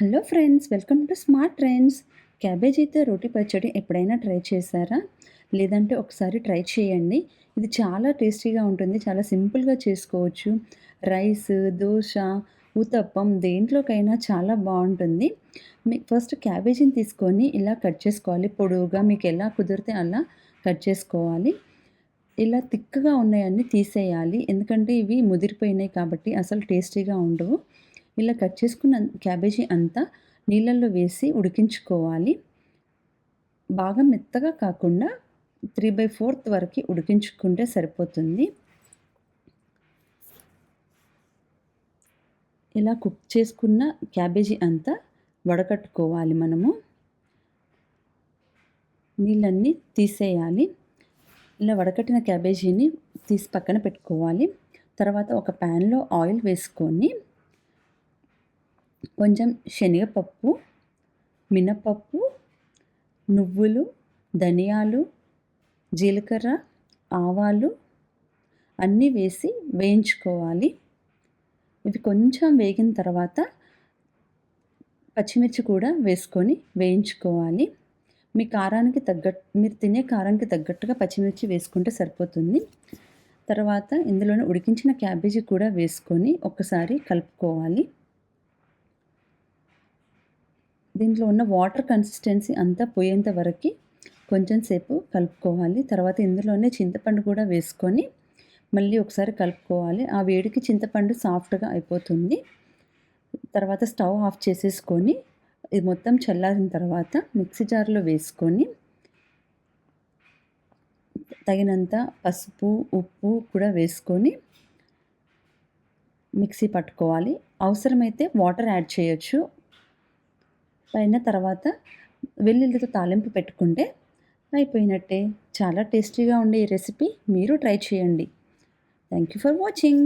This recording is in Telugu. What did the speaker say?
Hello friends welcome to smart trends. క్యాబేజీతో రోటీ పచ్చడి ఎప్పుడైనా ట్రై చేశారా? లేదంటే ఒకసారి ట్రై చేయండి. ఇది చాలా టేస్టీగా ఉంటుంది చాలా సింపుల్గా చేసుకోవచ్చు. రైస్ దోశ ఉతప్పం దేంట్లోకైనా చాలా బాగుంటుంది. మీ ఫస్ట్ క్యాబేజీని తీసుకొని ఇలా కట్ చేసుకోవాలి. పొడవుగా మీకు ఎలా కుదిరితే అలా కట్ చేసుకోవాలి. ఇలా తిక్కగా ఉన్నాయన్నీ తీసేయాలి. ఎందుకంటే ఇవి ముదిరిపోయినాయి కాబట్టి అసలు టేస్టీగా ఉండవు. ఇలా కట్ చేసుకున్న క్యాబేజీ అంతా నీళ్ళల్లో వేసి ఉడికించుకోవాలి. బాగా మెత్తగా కాకుండా త్రీ బై ఫోర్త్ వరకు ఉడికించుకుంటే సరిపోతుంది. ఇలా కుక్ చేసుకున్న క్యాబేజీ అంతా వడకట్టుకోవాలి మనము. నీళ్ళన్నీ తీసేయాలి. ఇలా వడకట్టిన క్యాబేజీని తీసి పక్కన పెట్టుకోవాలి. తర్వాత ఒక ప్యాన్లో ఆయిల్ వేసుకొని కొంచెం శనగపప్పు మినపప్పు నువ్వులు ధనియాలు జీలకర్ర ఆవాలు అన్నీ వేసి వేయించుకోవాలి. ఇవి కొంచెం వేగిన తర్వాత పచ్చిమిర్చి కూడా వేసుకొని వేయించుకోవాలి. మీ కారానికి తగ్గట్టు మీరు తినే కారానికి తగ్గట్టుగా పచ్చిమిర్చి వేసుకుంటే సరిపోతుంది. తర్వాత ఇందులోనే ఉడికించిన క్యాబేజీ కూడా వేసుకొని ఒకసారి కలుపుకోవాలి. దీంట్లో ఉన్న వాటర్ కన్సిస్టెన్సీ అంతా పోయేంత వరకు కొంచెం సేపు కలుపుకోవాలి. తర్వాత ఇందులోనే చింతపండు కూడా వేసుకొని మళ్ళీ ఒకసారి కలుపుకోవాలి. ఆ వేడికి చింతపండు సాఫ్ట్గా అయిపోతుంది. తర్వాత స్టవ్ ఆఫ్ చేసేసుకొని ఇది మొత్తం చల్లారిన తర్వాత మిక్సీ జార్లో వేసుకొని తగినంత పసుపు ఉప్పు కూడా వేసుకొని మిక్సీ పట్టుకోవాలి. అవసరమైతే వాటర్ యాడ్ చేయొచ్చు. పైన తర్వాత వెల్లుల్లితో తాలింపు పెట్టుకుంటే అయిపోయినట్టే. చాలా టేస్టీగా ఉండే ఈ రెసిపీ మీరు ట్రై చేయండి. Thank you for watching.